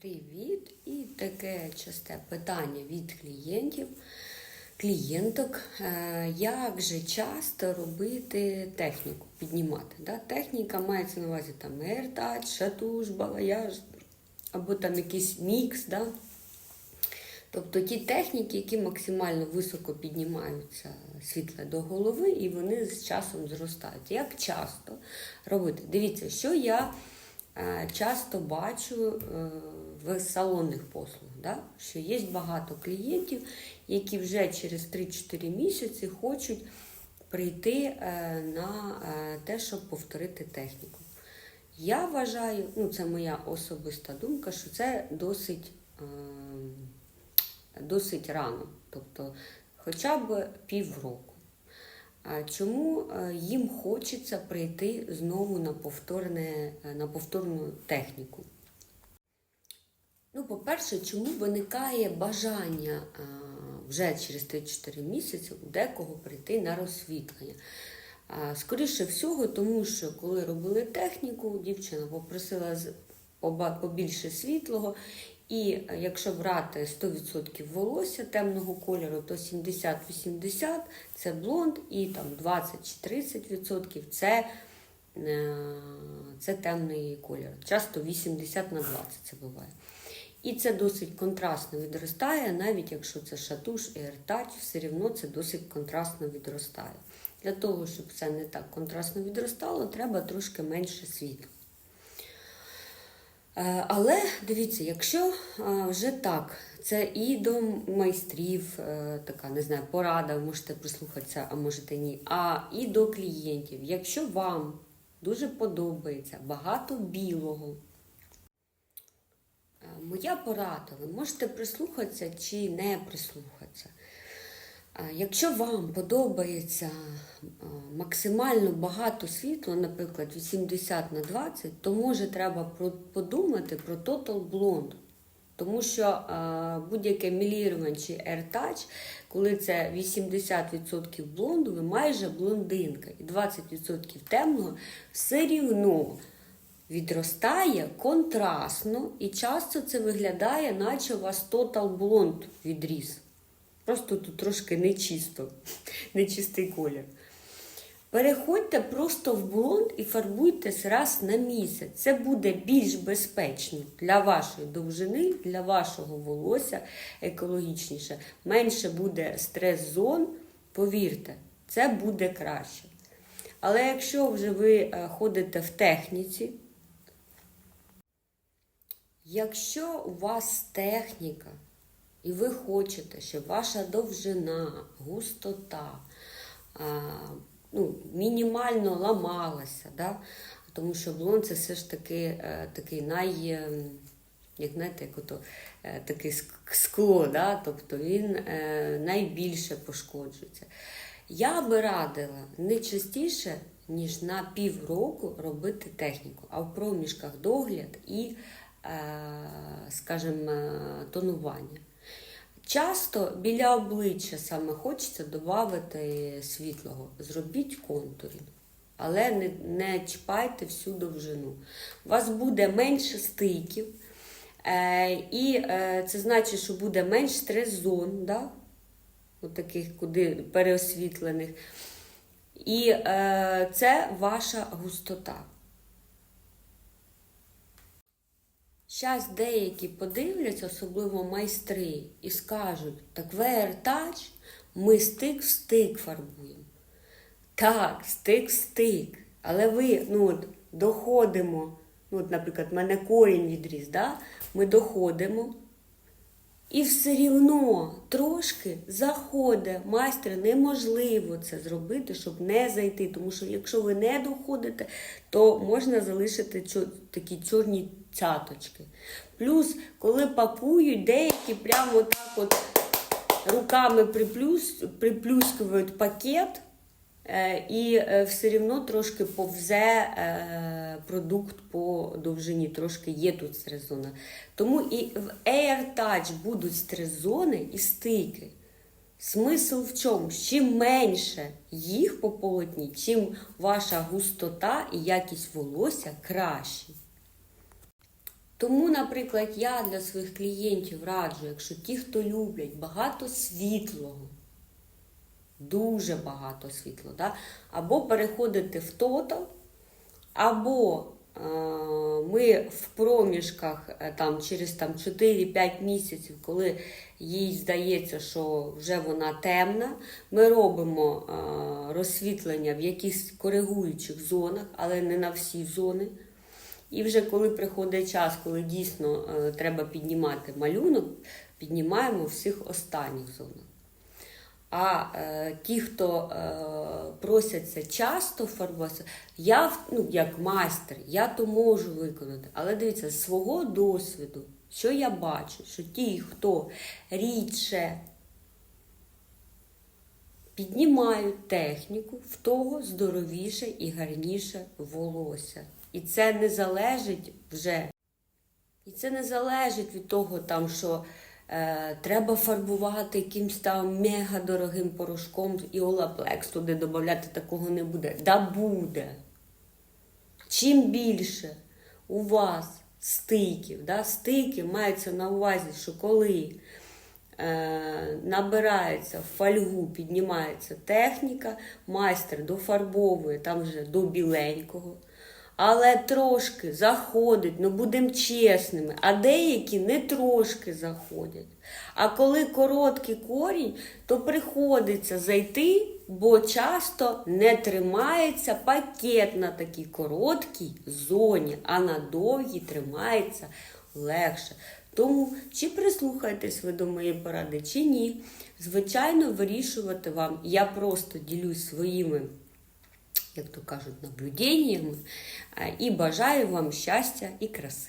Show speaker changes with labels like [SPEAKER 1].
[SPEAKER 1] Привіт! І таке часте питання від клієнтів, клієнток. Е, Як же часто робити техніку, піднімати? Да? Техніка мається на увазі там AirTouch, шатуш, балаяж, або там якийсь мікс. Да? Тобто ті техніки, які максимально високо піднімаються світле до голови, і вони з часом зростають. Як часто робити? Дивіться, що я часто бачу е, в салонних послуг, да? що є багато клієнтів, які вже через 3-4 місяці хочуть прийти е, на е, те, щоб повторити техніку. Я вважаю, ну це моя особиста думка, що це досить. е, досить рано, тобто хоча б півроку. Чому е, їм хочеться прийти знову на, повторне, е, на повторну техніку? Ну, по-перше, чому виникає бажання вже через 3-4 місяці у декого прийти на розсвітлення? Скоріше всього, тому що коли робили техніку, дівчина попросила побільше світлого, і е, якщо брати 100% волосся темного кольору, то 70-80 це блонд, і там 20-30% це, е, це темний колір. Часто 80 на 20 це буває. І це досить контрастно відростає, навіть якщо це шатуш і ертач, все одно це досить контрастно відростає. Для того, щоб це не так контрастно відростало, треба трошки менше світла. Е, Але дивіться, якщо е, вже так, це і до майстрів, е, така не знаю, порада, можете прислухатися, а можете ні. А і до клієнтів. Якщо вам дуже подобається багато білого, моя порада, ви можете прислухатися чи не прислухатися. Якщо вам подобається максимально багато світла, наприклад, 80 на 20, то може треба подумати про Total Blonde. Тому що будь-яке мілірування чи AirTouch, коли це 80% блонду, ви майже блондинка, і 20% темного все рівно відростає контрастно, і часто це виглядає, наче у вас Total Blonde відріс. Просто тут трошки нечисто, нечистий колір. Переходьте просто в блонд і фарбуйтесь раз на місяць. Це буде більш безпечно для вашої довжини, для вашого волосся екологічніше. Менше буде стрес-зон, повірте, це буде краще. Але якщо вже ви е, ходите в техніці, якщо у вас техніка, і ви хочете, щоб ваша довжина, густота а, ну, мінімально ламалася, да? тому що блонд це все ж таки е, такий най, е, як знаєте, як ото, е, таке скло, да? тобто він е, найбільше пошкоджується. Я би радила не частіше, ніж на півроку робити техніку, а в проміжках догляд і, скажімо, е, тонування. Часто біля обличчя саме хочеться додати світлого. Зробіть контурінг, але не, не чіпайте всю довжину. У вас буде менше стиків, е, і е, це значить, що буде менш стрес-зон, да? Таких куди переосвітлених. І е, це ваша густота. Зараз деякі подивляться, особливо майстри, і скажуть, так VR-Touch ми стик в стик фарбуємо. Так, стик в стик. Але ви ну, от, доходимо, ну, от, наприклад, в мене корінь відріз, да? ми доходимо. І все рівно трошки заходить. Майстер неможливо це зробити, щоб не зайти. Тому що якщо ви не доходите, то можна залишити такі чорні цяточки. Плюс, коли пакують, деякі прямо так от руками приплюс, приплюскують пакет. Е, І е, все рівно трошки повзе е, продукт по довжині, трошки є тут стрес-зона. Тому і в AirTouch будуть стрес-зони і стики. Смисл в чому? Чим менше їх по полотні, чим ваша густота і якість волосся кращі. Тому, наприклад, я для своїх клієнтів раджу, якщо ті, хто люблять багато світлого, дуже багато світла, да? або переходити в тотал, або е, ми в проміжках е, там, через там, 4-5 місяців, коли їй здається, що вже вона темна, ми робимо е, розсвітлення в якихось коригуючих зонах, але не на всі зони. І вже коли приходить час, коли дійсно е, треба піднімати малюнок, піднімаємо всіх останніх зонах. А е, ті, хто е, просяться часто фарбуватися, я ну, як майстер, я то можу виконати. Але дивіться, з свого досвіду, що я бачу, що ті, хто рідше піднімають техніку, в того здоровіше і гарніше волосся. І це не залежить вже. І це не залежить від того, там, що треба фарбувати якимсь там мега дорогим порошком і Олаплекс туди додати такого не буде. Да буде. Чим більше у вас стиків, да, стики мається на увазі, що коли е, набирається в фольгу, піднімається техніка, майстер дофарбовує там вже до біленького. Але трошки заходить, ну будемо чесними, а деякі не трошки заходять. А коли короткий корінь, то приходиться зайти, бо часто не тримається пакет на такій короткій зоні, а на довгій тримається легше. Тому чи прислухаєтесь ви до моєї поради, чи ні, звичайно, вирішувати вам. Я просто ділюсь своїми як то кажуть, наблюденнями і бажаю вам щастя і краси.